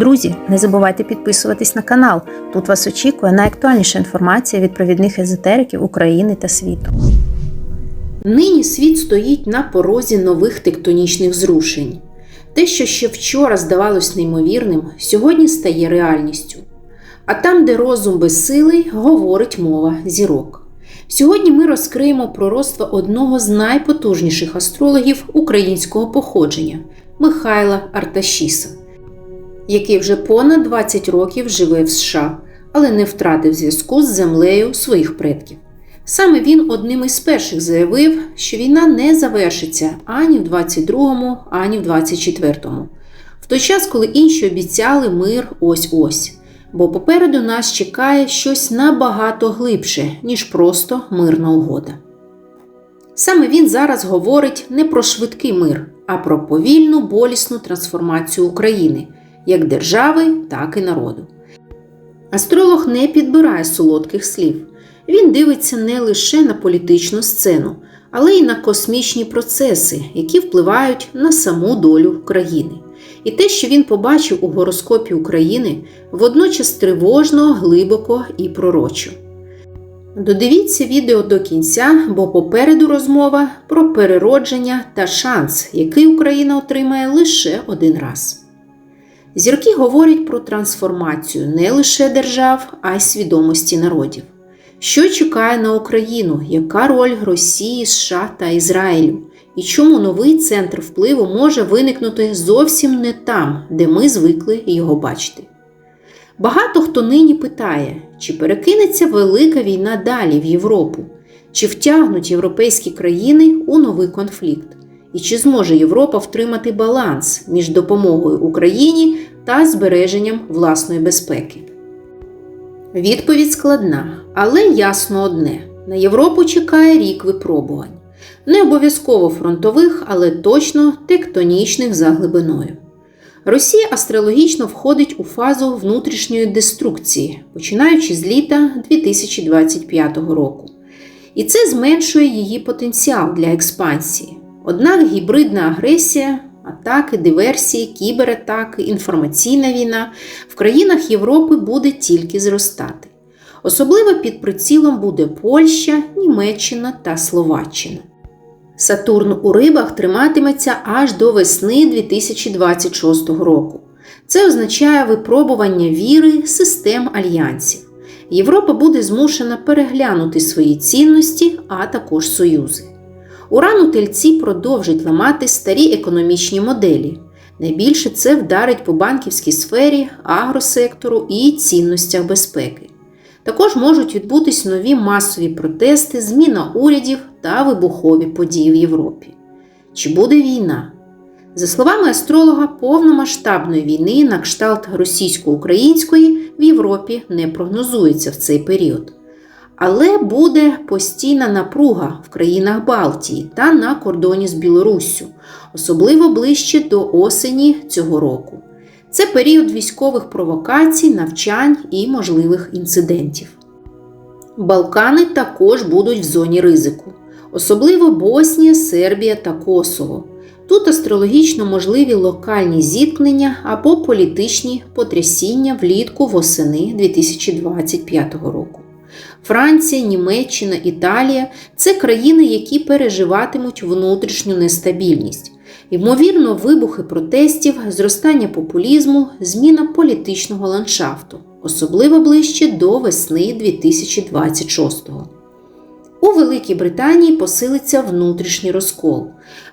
Друзі, не забувайте підписуватись на канал. Тут вас очікує найактуальніша інформація від провідних езотериків України та світу. Нині світ стоїть на порозі нових тектонічних зрушень. Те, що ще вчора здавалось неймовірним, сьогодні стає реальністю. А там, де розум безсилий, говорить мова зірок. Сьогодні ми розкриємо пророцтво одного з найпотужніших астрологів українського походження Михайла Арташіса, який вже понад 20 років живе в США, але не втратив зв'язку з землею своїх предків. Саме він одним із перших заявив, що війна не завершиться ані в 22-му, ані в 24-му, в той час, коли інші обіцяли мир ось-ось. Бо попереду нас чекає щось набагато глибше, ніж просто мирна угода. Саме він зараз говорить не про швидкий мир, а про повільну болісну трансформацію України як держави, так і народу. Астролог не підбирає солодких слів. Він дивиться не лише на політичну сцену, але й на космічні процеси, які впливають на саму долю країни. І те, що він побачив у гороскопі України, водночас тривожно, глибоко і пророчо. Додивіться відео до кінця, бо попереду розмова про переродження та шанс, який Україна отримає лише один раз. Зірки говорять про трансформацію не лише держав, а й свідомості народів. Що чекає на Україну, яка роль Росії, США та Ізраїлю? І чому новий центр впливу може виникнути зовсім не там, де ми звикли його бачити? Багато хто нині питає, чи перекинеться велика війна далі в Європу, чи втягнуть європейські країни у новий конфлікт, і чи зможе Європа втримати баланс між допомогою Україні та збереженням власної безпеки? Відповідь складна, але ясно одне: на Європу чекає рік випробувань. Не обов'язково фронтових, але точно тектонічних за глибиною. Росія астрологічно входить у фазу внутрішньої деструкції, починаючи з літа 2025 року. І це зменшує її потенціал для експансії. Однак гібридна агресія, атаки, диверсії, кібератаки, інформаційна війна в країнах Європи буде тільки зростати. Особливо під прицілом буде Польща, Німеччина та Словаччина. Сатурн у рибах триматиметься аж до весни 2026 року. Це означає випробування віри систем альянсів. Європа буде змушена переглянути свої цінності, а також союзи. Уран у тельці продовжить ламати старі економічні моделі. Найбільше це вдарить по банківській сфері, агросектору і цінностях безпеки. Також можуть відбутись нові масові протести, зміна урядів та вибухові події в Європі. Чи буде війна? За словами астролога, повномасштабної війни на кшталт російсько-української в Європі не прогнозується в цей період. Але буде постійна напруга в країнах Балтії та на кордоні з Білоруссю, особливо ближче до осені цього року. Це період військових провокацій, навчань і можливих інцидентів. Балкани також будуть в зоні ризику, особливо Боснія, Сербія та Косово. Тут астрологічно можливі локальні зіткнення або політичні потрясіння влітку восени 2025 року. Франція, Німеччина, Італія це країни, які переживатимуть внутрішню нестабільність. Ймовірно, вибухи протестів, зростання популізму, зміна політичного ландшафту, особливо ближче до весни 2026-го. У Великій Британії посилиться внутрішній розкол,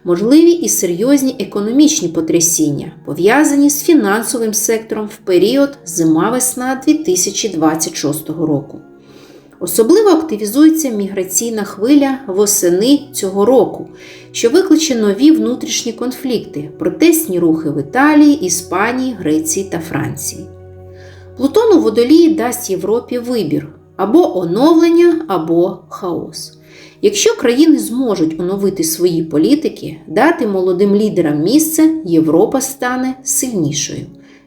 можливі і серйозні економічні потрясіння, пов'язані з фінансовим сектором в період зима-весна 2026 року. Особливо активізується міграційна хвиля восени цього року, що викличе нові внутрішні конфлікти, протестні рухи в Італії, Іспанії, Греції та Франції. Плутон у водолії дасть Європі вибір або оновлення, або хаос. Якщо країни зможуть оновити свої політики, дати молодим лідерам місце, Європа стане сильнішою,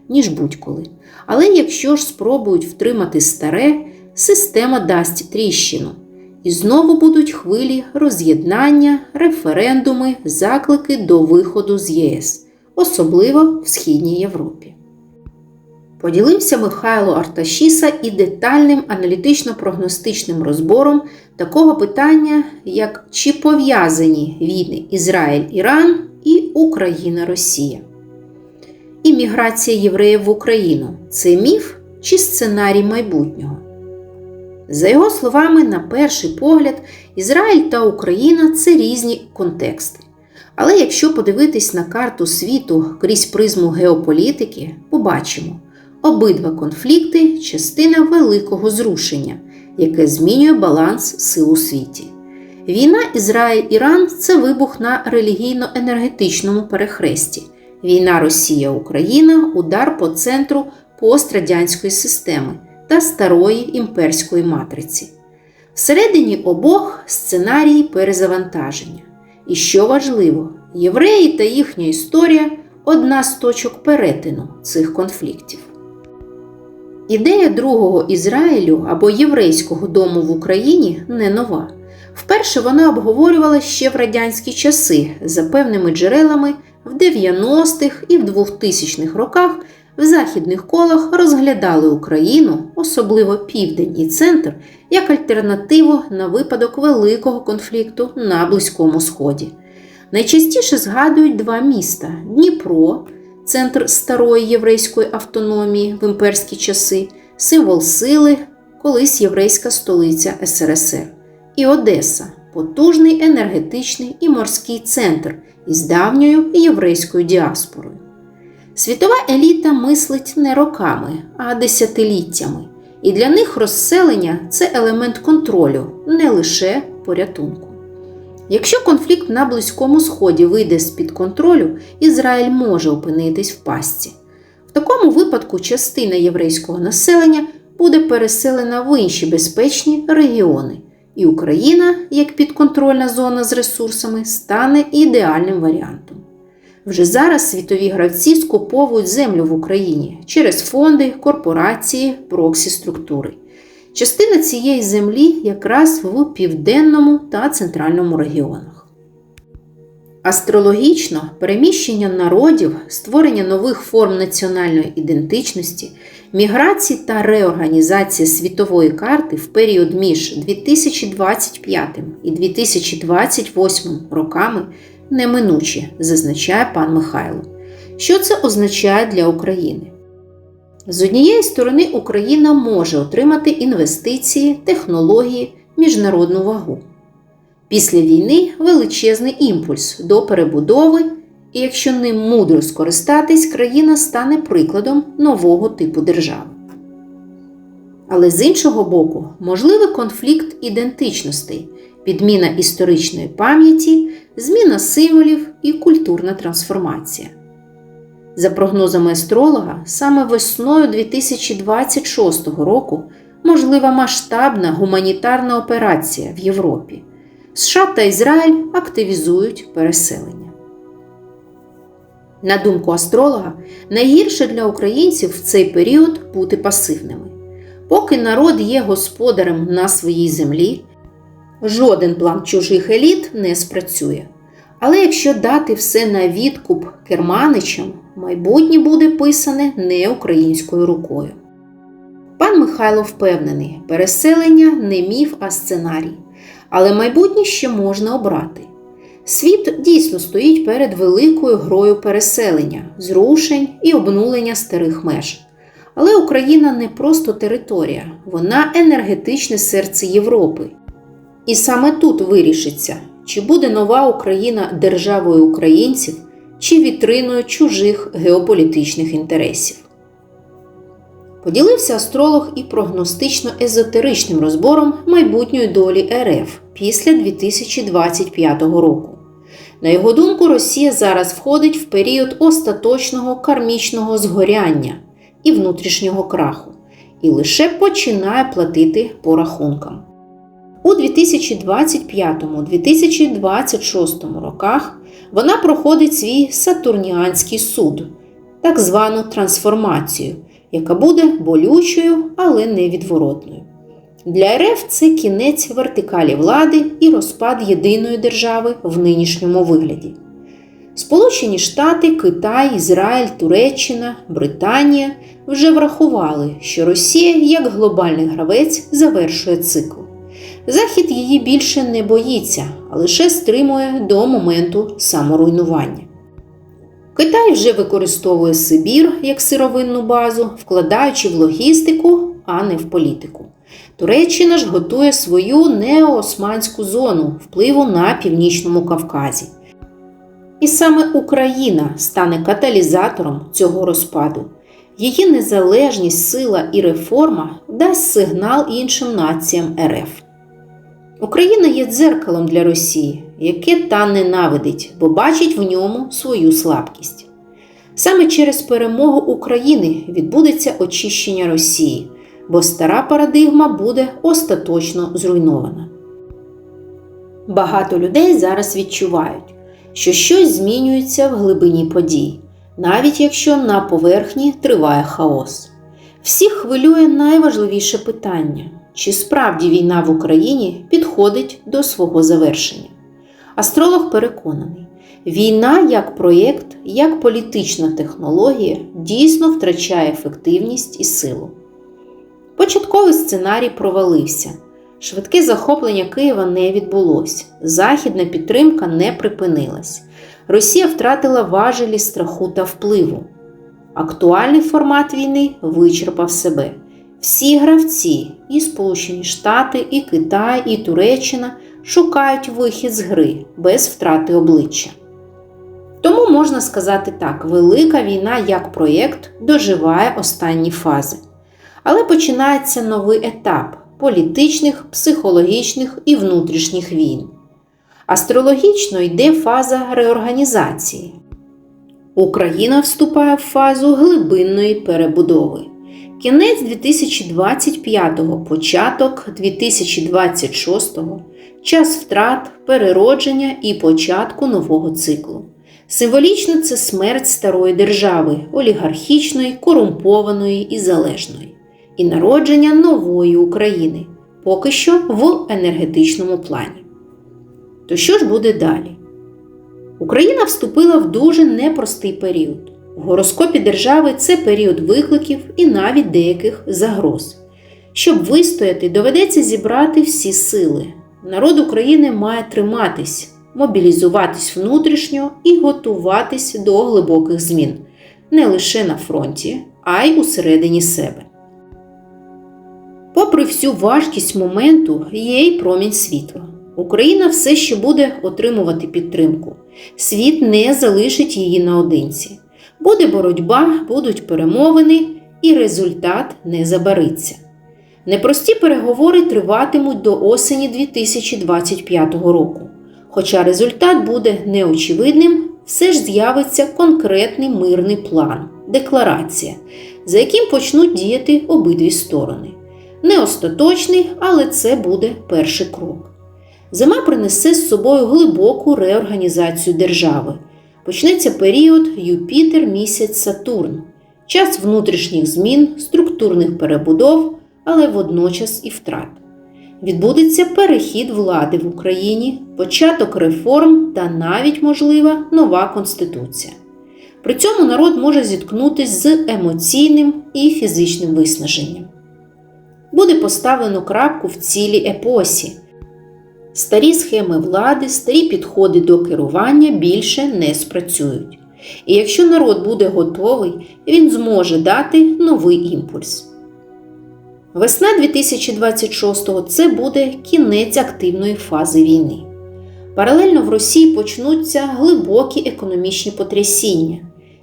ніж будь-коли. Але якщо ж спробують втримати старе, система дасть тріщину. І знову будуть хвилі роз'єднання, референдуми, заклики до виходу з ЄС, особливо в Східній Європі. Поділився Михайло Арташіса і детальним аналітично-прогностичним розбором такого питання, як чи пов'язані війни Ізраїль-Іран і Україна-Росія. Імміграція євреїв в Україну це міф чи сценарій майбутнього? За його словами, на перший погляд, Ізраїль та Україна це різні контексти. Але якщо подивитись на карту світу крізь призму геополітики, побачимо, обидва конфлікти частина великого зрушення, яке змінює баланс сил у світі. Війна Ізраїль-Іран це вибух на релігійно-енергетичному перехресті. Війна Росія-Україна удар по центру пострадянської системи та старої імперської матриці. Всередині обох сценарії перезавантаження. І що важливо, євреї та їхня історія одна з точок перетину цих конфліктів. Ідея другого Ізраїлю або єврейського дому в Україні не нова. Вперше вона обговорювалася ще в радянські часи за певними джерелами в 90-х і в 2000-х роках в західних колах розглядали Україну, особливо південь і центр, як альтернативу на випадок великого конфлікту на Близькому Сході. Найчастіше згадують два міста: Дніпро, центр старої єврейської автономії в імперські часи, символ сили, колись єврейська столиця СРСР, і Одеса потужний енергетичний і морський центр із давньою єврейською діаспорою. Світова еліта мислить не роками, а десятиліттями, і для них розселення це елемент контролю, не лише порятунку. Якщо конфлікт на Близькому Сході вийде з-під контролю, Ізраїль може опинитись в пастці. В такому випадку частина єврейського населення буде переселена в інші безпечні регіони, і Україна, як підконтрольна зона з ресурсами, стане ідеальним варіантом. Вже зараз світові гравці скуповують землю в Україні через фонди, корпорації, проксі структури. Частина цієї землі якраз в південному та центральному регіонах. Астрологічно переміщення народів, створення нових форм національної ідентичності, міграції та реорганізація світової карти в період між 2025 і 2028 роками неминучі, зазначає пан Михайло. Що це означає для України? З однієї сторони, Україна може отримати інвестиції, технології, міжнародну вагу. Після війни величезний імпульс до перебудови, і якщо ним мудро скористатись, країна стане прикладом нового типу держави. Але з іншого боку, можливий конфлікт ідентичностей, підміна історичної пам'яті, зміна символів і культурна трансформація. За прогнозами астролога, саме весною 2026 року можлива масштабна гуманітарна операція в Європі. США та Ізраїль активізують переселення. На думку астролога, найгірше для українців в цей період бути пасивними. Поки народ є господарем на своїй землі, жоден план чужих еліт не спрацює. Але якщо дати все на відкуп керманичам, майбутнє буде писане не українською рукою. Пан Михайло впевнений, переселення не міф, а сценарій. Але майбутнє ще можна обрати. Світ дійсно стоїть перед великою грою переселення, зрушень і обнулення старих меж. Але Україна не просто територія, вона енергетичне серце Європи. І саме тут вирішиться, чи буде нова Україна державою українців, чи вітриною чужих геополітичних інтересів. Поділився астролог і прогностично-езотеричним розбором майбутньої долі РФ після 2025 року. На його думку, Росія зараз входить в період остаточного кармічного згоряння і внутрішнього краху, і лише починає платити по рахункам. У 2025-2026 роках вона проходить свій Сатурніанський суд, так звану трансформацію, яка буде болючою, але невідворотною. Для РФ це кінець вертикалі влади і розпад єдиної держави в нинішньому вигляді. Сполучені Штати, Китай, Ізраїль, Туреччина, Британія вже врахували, що Росія як глобальний гравець завершує цикл. Захід її більше не боїться, а лише стримує до моменту саморуйнування. Китай вже використовує Сибір як сировинну базу, вкладаючи в логістику, а не в політику. Туреччина ж готує свою неоосманську зону впливу на північному Кавказі. І саме Україна стане каталізатором цього розпаду. Її незалежність, сила і реформа дасть сигнал іншим націям РФ. Україна є дзеркалом для Росії, яке та ненавидить, бо бачить в ньому свою слабкість. Саме через перемогу України відбудеться очищення Росії, бо стара парадигма буде остаточно зруйнована. Багато людей зараз відчувають, що щось змінюється в глибині подій, навіть якщо на поверхні триває хаос. Всіх хвилює найважливіше питання чи справді війна в Україні підходить до свого завершення. Астролог переконаний, війна як проєкт, як політична технологія дійсно втрачає ефективність і силу. Початковий сценарій провалився. Швидке захоплення Києва не відбулося, західна підтримка не припинилась. Росія втратила важелі страху та впливу. Актуальний формат війни вичерпав себе. Всі гравці, і Сполучені Штати, і Китай, і Туреччина шукають вихід з гри без втрати обличчя. Тому можна сказати так: велика війна як проєкт доживає останні фази. Але починається новий етап політичних, психологічних і внутрішніх війн. Астрологічно йде фаза реорганізації. Україна вступає в фазу глибинної перебудови. Кінець 2025-го, початок 2026-го, час втрат, переродження і початку нового циклу. Символічно це смерть старої держави, олігархічної, корумпованої і залежної, і народження нової України, поки що в енергетичному плані. То що ж буде далі? Україна вступила в дуже непростий період. В гороскопі держави це період викликів і навіть деяких загроз. Щоб вистояти, доведеться зібрати всі сили. Народ України має триматись, мобілізуватись внутрішньо і готуватись до глибоких змін не лише на фронті, а й усередині себе. Попри всю важкість моменту, є й промінь світла. Україна все ще буде отримувати підтримку. Світ не залишить її наодинці. Буде боротьба, будуть перемовини, і результат не забариться. Непрості переговори триватимуть до осені 2025 року. Хоча результат буде неочевидним, все ж з'явиться конкретний мирний план, декларація, за яким почнуть діяти обидві сторони. Не остаточний, але це буде перший крок. Зима принесе з собою глибоку реорганізацію держави. Почнеться період Юпітер місяць Сатурн, час внутрішніх змін, структурних перебудов, але водночас і втрат. Відбудеться перехід влади в Україні, початок реформ та навіть, можлива, нова конституція. При цьому народ може зіткнутися з емоційним і фізичним виснаженням. Буде поставлено крапку в цілій епосі. Старі схеми влади, старі підходи до керування більше не спрацюють. І якщо народ буде готовий, він зможе дати новий імпульс. Весна 2026-го це буде кінець активної фази війни. Паралельно в Росії почнуться глибокі економічні потрясіння,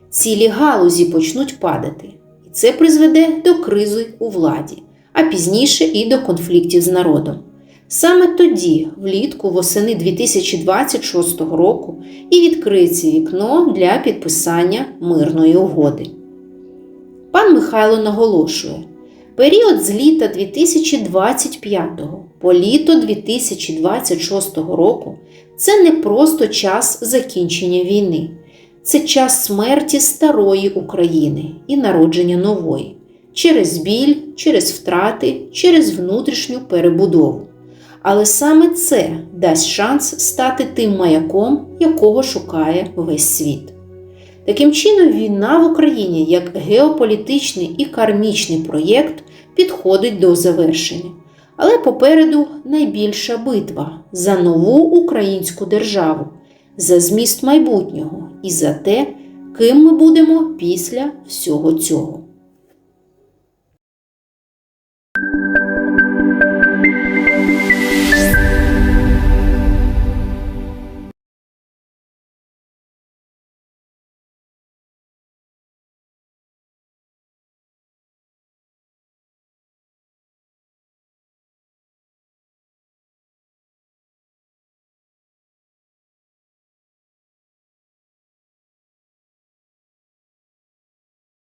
цілі галузі почнуть падати, і це призведе до кризи у владі, а пізніше і до конфліктів з народом. Саме тоді, влітку восени 2026 року, і відкриється вікно для підписання мирної угоди. Пан Михайло наголошує, період з літа 2025 по літо 2026 року це не просто час закінчення війни, це час смерті старої України і народження нової через біль, через втрати, через внутрішню перебудову. Але саме це дасть шанс стати тим маяком, якого шукає весь світ. Таким чином, війна в Україні як геополітичний і кармічний проєкт підходить до завершення. Але попереду найбільша битва за нову українську державу, за зміст майбутнього і за те, ким ми будемо після всього цього.